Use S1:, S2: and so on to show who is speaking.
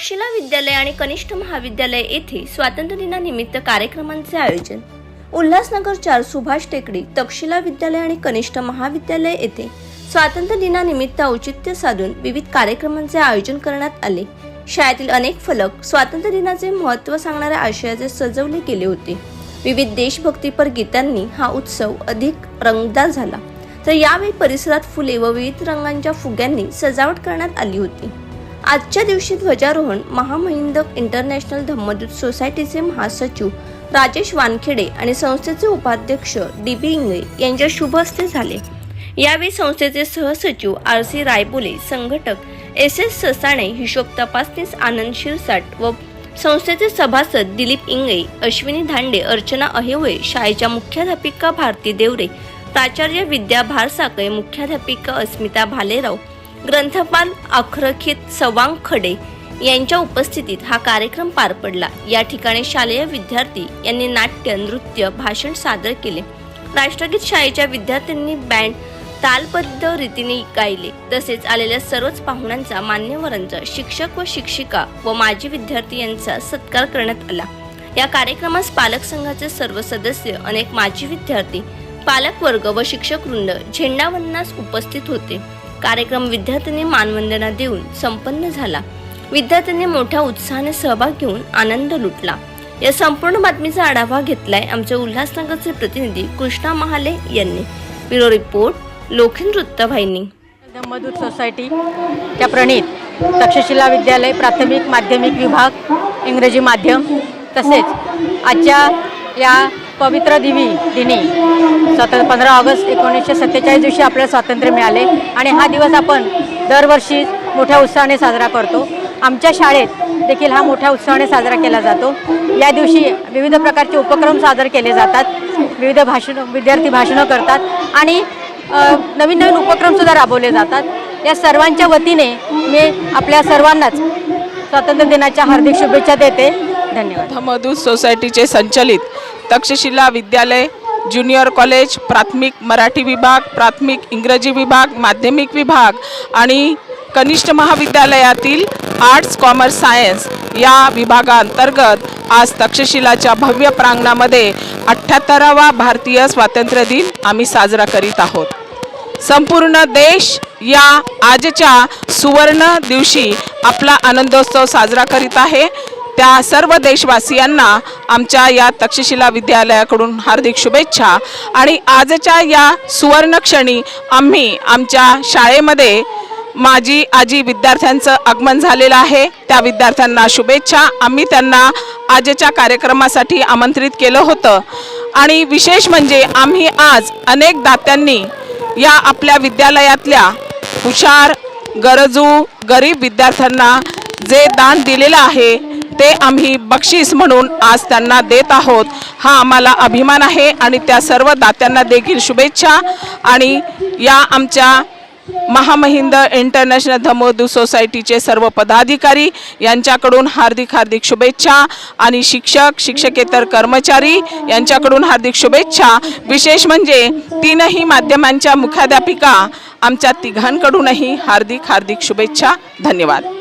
S1: तक्षशिला विद्यालय आणि कनिष्ठ महाविद्यालय येथे स्वातंत्र्य दिनानिमित्त कार्यक्रमांचे आयोजन. उल्हासनगर चार सुभाष टेकडी तक्षशिला विद्यालय आणि कनिष्ठ महाविद्यालय येथे स्वातंत्र्य दिनानिमित्त औचित्य साधून विविध कार्यक्रमांचे आयोजन करण्यात आले. शाळेतील अनेक फलक स्वातंत्र्य दिनाचे महत्त्व सांगणाऱ्या आशयाचे सजवले गेले होते. विविध देशभक्तीपर गीतांनी हा उत्सव अधिक रंगदार झाला. तर यावेळी परिसरात फुले व विविध रंगांच्या फुग्यांनी सजावट करण्यात आली होती. आजच्या दिवशी ध्वजारोहण महामहिंद इंटरनॅशनल धम्मदूत सोसायटीचे महासचिव राजेश वानखेडे आणि संस्थेचे उपाध्यक्ष डी बी इंगळे यांच्या शुभ हस्ते झाले. यावेळी संस्थेचे सहसचिव आर सी रायबोले संघटक एस एस ससाणे हिशोब तपासनीस आनंद शिरसाट व संस्थेचे सभासद दिलीप इंगळे अश्विनी धांडे अर्चना अहेवळे शाळेच्या मुख्याध्यापिका भारती देवरे प्राचार्य विद्या भारसाकळे मुख्याध्यापिका अस्मिता भालेराव ग्रंथपाल अखरखित सवांग खडे यांच्या उपस्थितीत हा कार्यक्रम पार पडला. या ठिकाणी शालेय विद्यार्थी यांनी नाट्य नृत्य भाषण सादर केले. राष्ट्रगीत शाळेच्या विद्यार्थ्यांनी बँड तालबद्ध रीतीने गायले. तसेच आलेल्या सर्वच पाहुण्यांचा मान्यवरांचा शिक्षक व शिक्षिका व माजी विद्यार्थी यांचा सत्कार करण्यात आला. या कार्यक्रमास पालक संघाचे सर्व सदस्य अनेक माजी विद्यार्थी पालक वर्ग व शिक्षक वृंद झेंडावन्नास उपस्थित होते. कार्यक्रम विद्यार्थ्यांनी मानवंदना देऊन संपन्न झाला. विद्यार्थ्यांनी मोठ्या उत्साहाने सहभाग घेऊन आनंद लुटला. या संपूर्ण बातमीचा आढावा घेतलाय आमचे उल्हासनगरचे प्रतिनिधी कृष्णा महाले यांनी. ब्युरो रिपोर्ट लोखिन वृत्तवाहिनी.
S2: धम्मदूत सोसायटीच्या प्रणीत तक्षशिला विद्यालय प्राथमिक माध्यमिक विभाग इंग्रजी माध्यम तसेच आजच्या या पवित्र दिवी दिनी. स्वतंत्र पंधरा ऑगस्ट एकोणीसशे सत्तेचाळीस दिवशी आपल्याला स्वातंत्र्य मिळाले आणि हा दिवस आपण दरवर्षी मोठ्या उत्साहाने साजरा करतो. आमच्या शाळेत देखील हा मोठ्या उत्साहाने साजरा केला जातो. या दिवशी विविध प्रकारचे उपक्रम सादर केले जातात. विविध भाषण विद्यार्थी भाषणं करतात आणि नवीन नवीन उपक्रमसुद्धा राबवले जातात. या सर्वांच्या वतीने मी आपल्या सर्वांनाच स्वातंत्र्य दिनाच्या हार्दिक शुभेच्छा देते. धन्यवाद.
S3: धमदूत सोसायटीचे संचलित तक्षशिला विद्यालय ज्युनियर कॉलेज प्राथमिक मराठी विभाग प्राथमिक इंग्रजी विभाग माध्यमिक विभाग आणि कनिष्ठ महाविद्यालयातील आर्ट्स कॉमर्स सायन्स या विभागांतर्गत आज तक्षशिलाच्या भव्य प्रांगणामध्ये अठ्ठ्याहत्तरावा भारतीय स्वातंत्र्य दिन आम्ही साजरा करीत आहोत. संपूर्ण देश या आजच्या सुवर्ण दिवशी आपला आनंदोत्सव साजरा करीत आहे. त्या सर्व देशवासियांना आमच्या या तक्षशिला विद्यालयाकडून हार्दिक शुभेच्छा. आणि आजच्या या सुवर्णक्षणी आम्ही आमच्या शाळेमध्ये माझी आजी विद्यार्थ्यांचं आगमन झालेलं आहे. त्या विद्यार्थ्यांना शुभेच्छा. आम्ही त्यांना आजच्या कार्यक्रमासाठी आमंत्रित केलं होतं. आणि विशेष म्हणजे आम्ही आज अनेक दात्यांनी या आपल्या विद्यालयातल्या हुशार गरजू गरीब विद्यार्थ्यांना जे दान दिलेलं आहे ते आम्ही बक्षीस म्हणून आज त्यांना देत आहोत. हा आम्हाला अभिमान आहे आणि त्या सर्व दात्यांना देखील शुभेच्छा. आणि या आमच्या महामहिंद इंटरनॅशनल धमोदू सोसायटीचे सर्व पदाधिकारी यांच्याकडून हार्दिक हार्दिक शुभेच्छा आणि शिक्षक शिक्षकेतर कर्मचारी यांच्याकडून हार्दिक शुभेच्छा. विशेष म्हणजे तीनही माध्यमांच्या मुख्याध्यापिका आमच्या तिघांकडूनही हार्दिक हार्दिक शुभेच्छा. धन्यवाद.